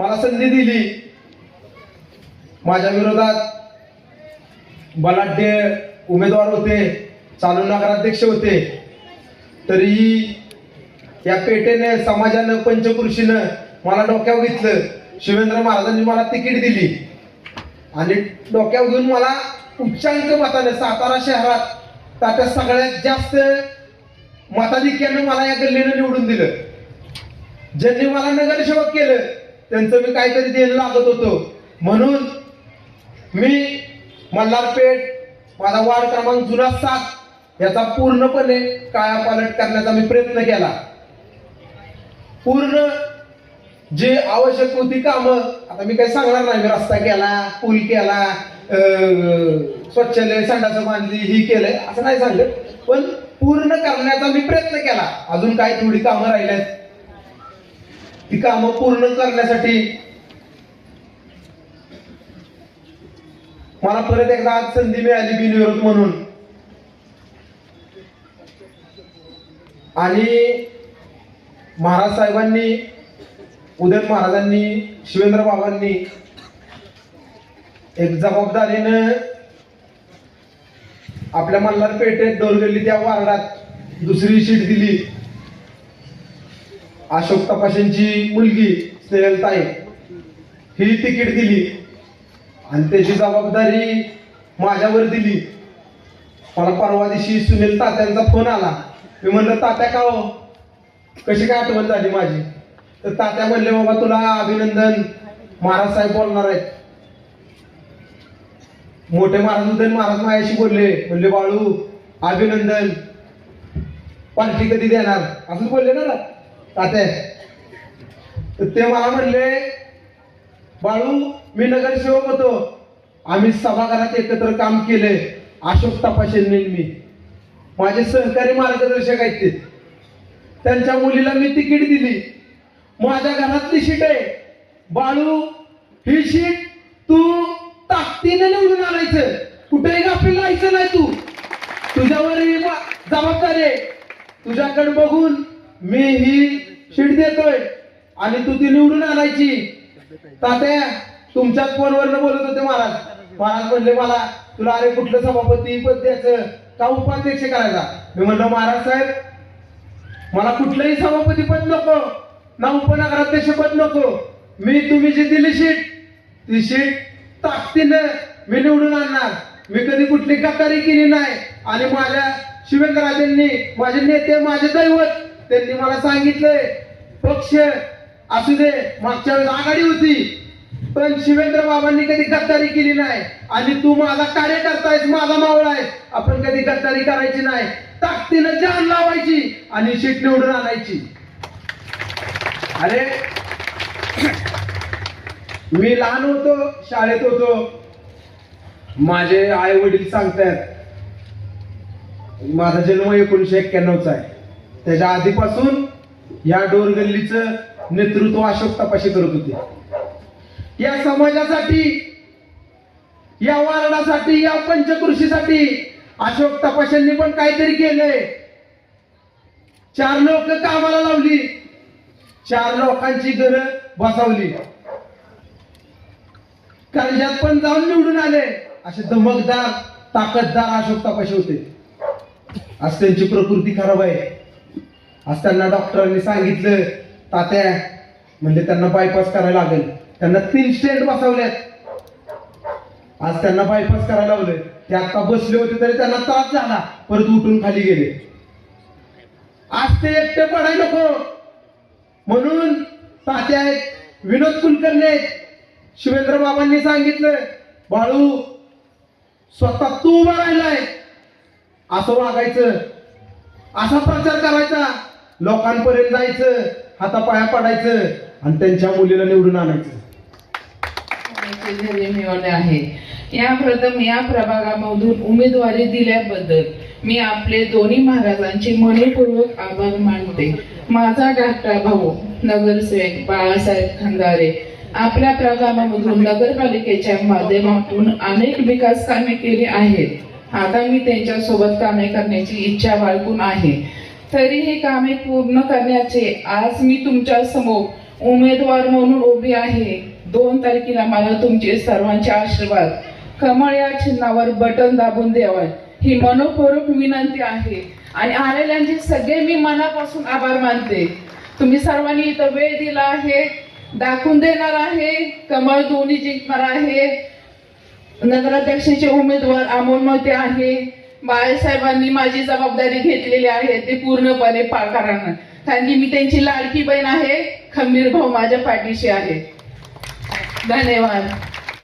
मला संधी दिली. माझ्या विरोधात बलाढ्य उमेदवार होते चालू नगराध्यक्ष होते. तरीही या पेटेने समाजानं पंचपुरुषीनं मला डोक्यावर घेतलं. शिवेंद्र महाराजांनी मला तिकीट दिली. आणि डोक्यावर घेऊन मला उच्चांक मताने सातारा शहरात तात्या सगळ्यात जास्त मताधिक्यानं मला या गल्लीनं निवडून दिलं. ज्यांनी मला नगरसेवक केलं त्यांचं मी काहीतरी देणं लागत होतो. म्हणून मी मल्हारपेठ माझा वार्ड क्रमांक जुना सात याचा पूर्णपणे कायापालट करण्याचा मी प्रयत्न केला. पूर्ण जे आवश्यक होती कामं आता मी काही सांगणार नाही मी रस्ता केला पूल केला अं, स्वच्छालय संडास बांधली ही केलंय असं नाही सांगत. पण पूर्ण करण्याचा मी प्रयत्न केला. अजून काही थोडी कामं राहिल्यात ती कामं पूर्ण करण्यासाठी. मला परत एकदा आज संधी मिळाली बिनविरोध म्हणून. आणि महाराज साहेबांनी उदय महाराजांनी शिवेंद्र बाबांनी एक जबाबदारीनं आपल्या मल्हार पेठेत गेली त्या वार्डात दुसरी शीट दिली. अशोक तपाशांची मुलगी स्नेहलताई ही तिकीट दिली. आणि त्याची जबाबदारी माझ्यावर दिली. मला परवा दिवशी सुनील तात्यांचा फोन आला. मी म्हणलं तात्या का हो? कशी काय आठवण झाली माझी? तर तात्या म्हणले बाबा तुला अभिनंदन. महाराज साहेब बोलणार आहेत. मोठे महाराज उदयन महाराज माझ्याशी बोलले. म्हणले बाळू अभिनंदन. पार्टी कधी देणार? असंच बोलले ना? तात्या. तर ते मला म्हणले बाळू मी नगरसेवक होतो. आम्ही सभागृहात एकत्र काम केले. अशोक तपाशेंनी मी. माझे सहकारी मार्गदर्शक आहेत ते. त्यांच्या मुलीला मी तिकीट दिली. माझ्या घरातली शीट आहे. बाळू ही शीट तू ताकदीने निवडून आणायचं. कुठेही गाफील राहायचं नाही तू. तुझ्यावर जबाबदारी आहे. तुझ्याकडे बघून मी ही शीट देतोय आणि तू ती निवडून आणायची. तात्या तुमच्याच फोनवरनं बोलत होते महाराज. महाराज म्हणले मला तुला अरे कुठलं सभापती पद द्यायचं? का उपाध्यक्ष करायचा? मी म्हणलं महाराज साहेब मला कुठलंही सभापती पद नको. ना उपनगराध्यक्ष पद नको. मी तुम्ही जी दिली शीट ती शीट ताकदीनं मी निवडून आणणार. मी कधी कुठली काकारी केली नाही. आणि माझ्या शिवेंद्रराजेंनी माझे नेते माझे दैवत त्यांनी मला सांगितलंय पक्ष असू दे मागच्या वेळेस आघाडी होती पण शिवेंद्र बाबांनी कधी गद्दारी केली नाही. आणि तू माझा कार्यकर्ता आहेस माझा मावळा आहे आपण कधी गद्दारी करायची नाही. ताकदीनं जान लावायची आणि शीट निवडून आणायची. अरे मी लहान होतो शाळेत होतो. माझे आई वडील सांगतायत माझा जन्म एकोणीशे एक्क्याण्णवचा आहे. त्याच्या आधीपासून या डोरगल्लीचं नेतृत्व अशोक तपाशी करत होते. या समाजासाठी या वारणासाठी या पंचकृषीसाठी अशोक तपाशांनी पण काहीतरी केलंय. चार लोक कामाला लावली. चार लोकांची घर बसवली. कर्जात पण जाऊन निवडून आले असे दमकदार ताकददार अशोक तपाशी होते. आज त्यांची प्रकृती खराब आहे. आज त्यांना डॉक्टरांनी सांगितलं तात्या म्हणजे त्यांना बायपास करायला लागेल. त्यांना तीन स्टेंट बसवल्यात आज त्यांना बायपास करायला लावले ते आता बसले होते तरी त्यांना त्रास झाला. परत उठून खाली गेले. आज ते एकटे पडायला नको. म्हणून तात्या आहेत विनोद कुलकर्णी आहेत. शिवेंद्र बाबांनी सांगितलं बाळू स्वतः तू उभा राहिलाय. असं वागायचं. असा प्रचार करायचा. लोकांपर्यंत जायचं हातापाया पडायचं आणि त्यांच्या मुलीला निवडून आणायचं. मिळवले आहे. या प्रथम या प्रभागामधून उमेदवारी दिल्याबद्दल मी आपले दोन्ही महाराजांचे मनपूर्वक आभार मानते. माझा धाकटा भाऊ नगरसेवक बाळासाहेब खंदारे आपल्या प्रभागामधून नगरपालिकेच्या माध्यमातून अनेक विकास कामे केली आहेत. आता मी त्यांच्यासोबत कामे करण्याची इच्छा बाळगून आहे. तरी ही कामे पूर्ण करण्याचे आज मी तुमच्यासमोर उमेदवार म्हणून उभी आहे. दोन तारखेला मला तुमचे सर्वांचे आशीर्वाद. कमळ या चिन्हावर बटन दाबून द्यावा. ही मनपूर्वक विनंती आहे. आणि आलेल्यांचे सगळे मी मनापासून आभार मानते. तुम्ही सर्वांनी इथं वेळ दिला आहे. दाखवून देणार आहे. कमळ दोन्ही जिंकणार आहे. नगराध्यक्षाचे उमेदवार अमोल आहे. बाळासाहेबांनी माझी जबाबदारी घेतलेली आहे ते पूर्णपणे पार करणार कारण की मी त्यांची लाडकी बहीण आहे खंबीर भाऊ माझ्या पाठीशी आहे. धन्यवाद.